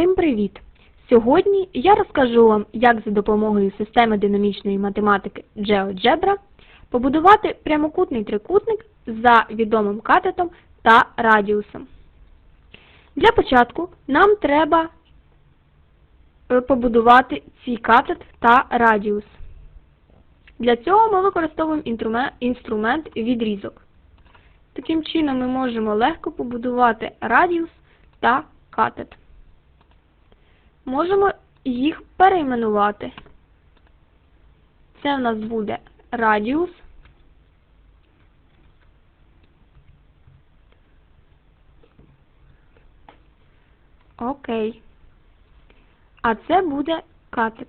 Всім привіт! Сьогодні я розкажу вам, як за допомогою системи динамічної математики GeoGebra побудувати прямокутний трикутник за відомим катетом та радіусом. Для початку нам треба е, побудувати цей катет та радіус. Для цього ми використовуємо інструмент відрізок. Таким чином ми можемо легко побудувати радіус та катет. Можемо їх перейменувати. Це в нас буде радіус. Окей. А це буде катет.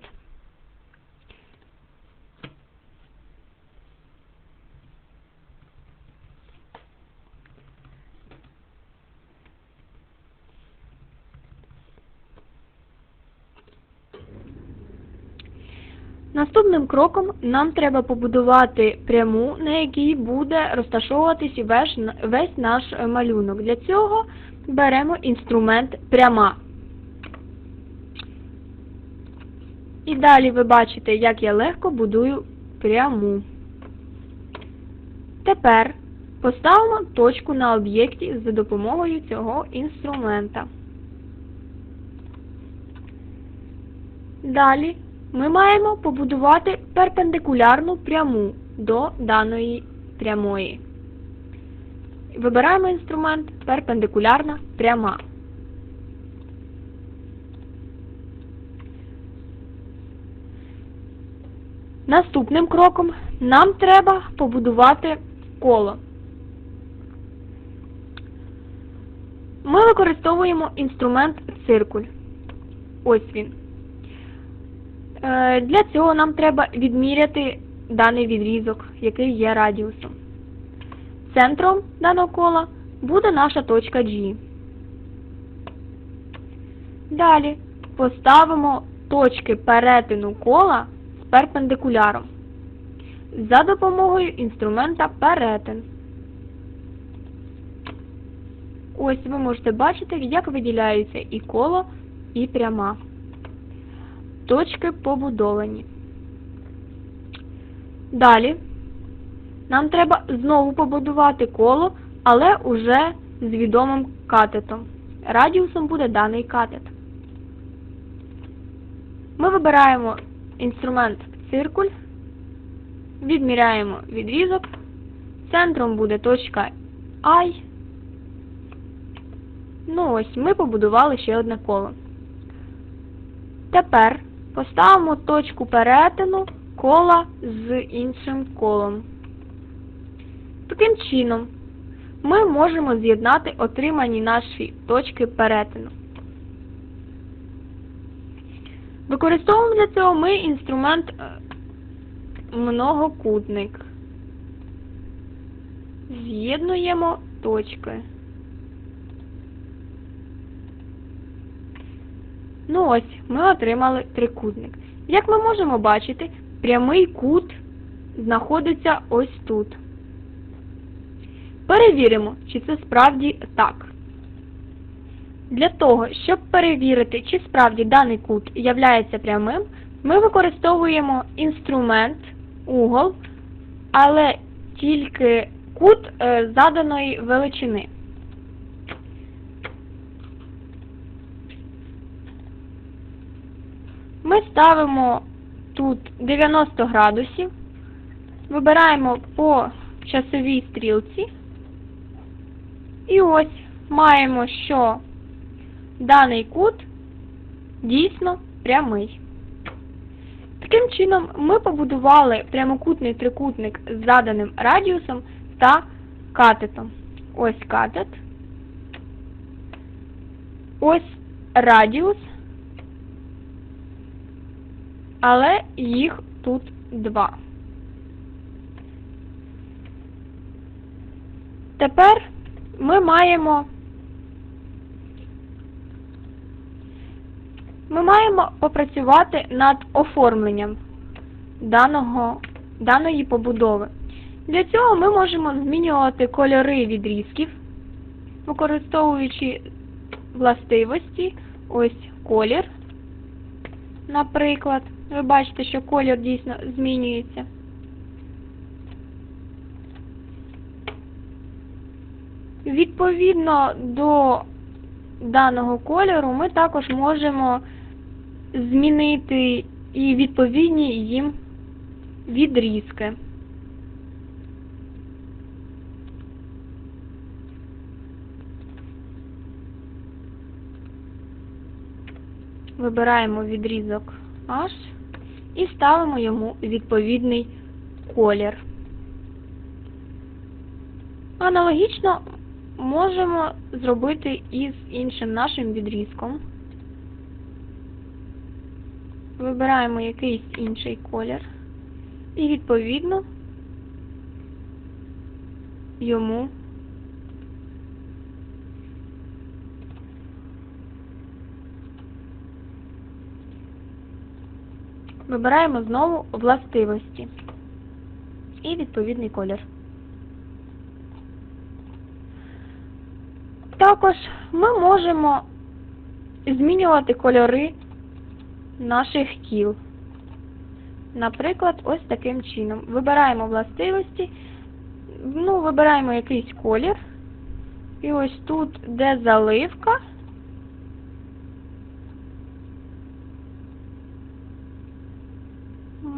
Наступним кроком нам треба побудувати пряму, на якій буде розташовуватись весь, наш е, малюнок. Для цього беремо інструмент пряма. І далі ви бачите, як я легко будую пряму. Тепер поставимо точку на об'єкті за допомогою цього інструмента. Далі ми маємо побудувати перпендикулярну пряму до даної прямої. Вибираємо інструмент перпендикулярна пряма. Наступним кроком нам треба побудувати коло. Ми використовуємо інструмент циркуль. Ось він. Е, Для цього нам треба відміряти даний відрізок, який є радіусом. Центром даного кола буде наша точка G. Далі поставимо точки перетину кола з перпендикуляром за допомогою інструмента перетин. Ось ви можете бачити, як виділяються і коло, і пряма. Точки побудовані. Далі нам треба знову побудувати коло, але уже з відомим катетом. Радіусом буде даний катет. Ми вибираємо інструмент циркуль, відміряємо відрізок, центром буде точка I. Ну ось, ми побудували ще одне коло. Тепер поставимо точку перетину кола з іншим колом. Таким чином ми можемо з'єднати отримані наші точки перетину. Використовуємо для цього ми інструмент е, многокутник. З'єднуємо точки. Ну ось, ми отримали трикутник. Як ми можемо бачити, прямий кут знаходиться ось тут. Перевіримо, чи це справді так. Для того, щоб перевірити, чи справді даний кут являється прямим, ми використовуємо інструмент угол, але тільки кут е, заданої величини. Ми ставимо тут 90 градусів, вибираємо по часовій стрілці, і ось маємо, що даний кут дійсно прямий. Таким чином ми побудували прямокутний трикутник з заданим радіусом та катетом. Ось катет, ось радіус, але їх тут два. Тепер ми маємо ми маємо попрацювати над оформленням даного, даної побудови. Для цього ми можемо змінювати кольори відрізків, використовуючи властивості ось колір. Наприклад, ви бачите, що колір дійсно змінюється. Відповідно до даного кольору ми також можемо змінити і відповідні їм відрізки. Вибираємо відрізок H і ставимо йому відповідний колір. Аналогічно можемо зробити і з іншим нашим відрізком. Вибираємо якийсь інший колір і відповідно йому вибираємо знову властивості і відповідний колір. Також ми можемо змінювати кольори наших кіл. Наприклад, ось таким чином. Вибираємо властивості, ну, вибираємо якийсь колір. І ось тут, де заливка,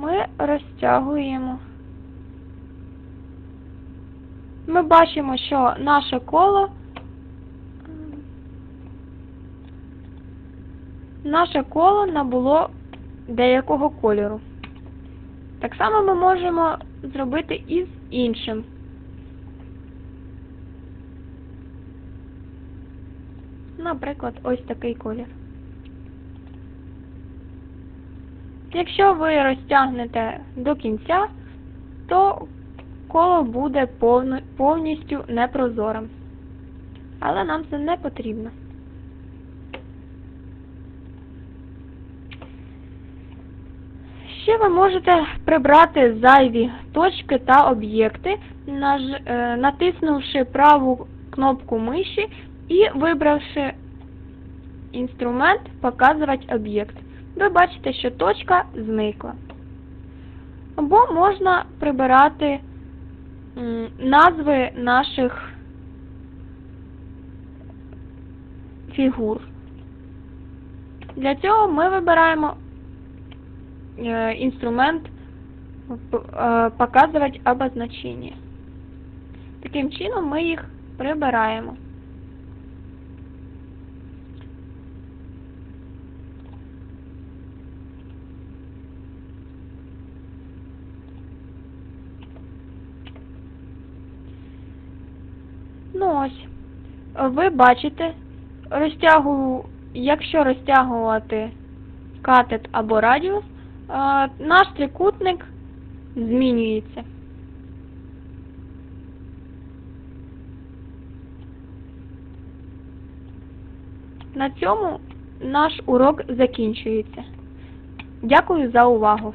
ми розтягуємо. Ми бачимо, що наше коло наше коло набуло деякого кольору. Так само ми можемо зробити і з іншим. Наприклад, ось такий колір. Якщо ви розтягнете до кінця, то коло буде повністю непрозорим. Але нам це не потрібно. Ще ви можете прибрати зайві точки та об'єкти, е, натиснувши праву кнопку миші і вибравши інструмент Показувати об'єкт. Ви бачите, що точка зникла. Або можна прибирати назви наших фігур. Для цього ми вибираємо инструмент п- е, показувати обозначення. Таким чином ми їх прибираємо. Ну ось, ви бачите, розтягу, якщо розтягувати катет або радіус, наш трикутник змінюється. На цьому наш урок закінчується. Дякую за увагу.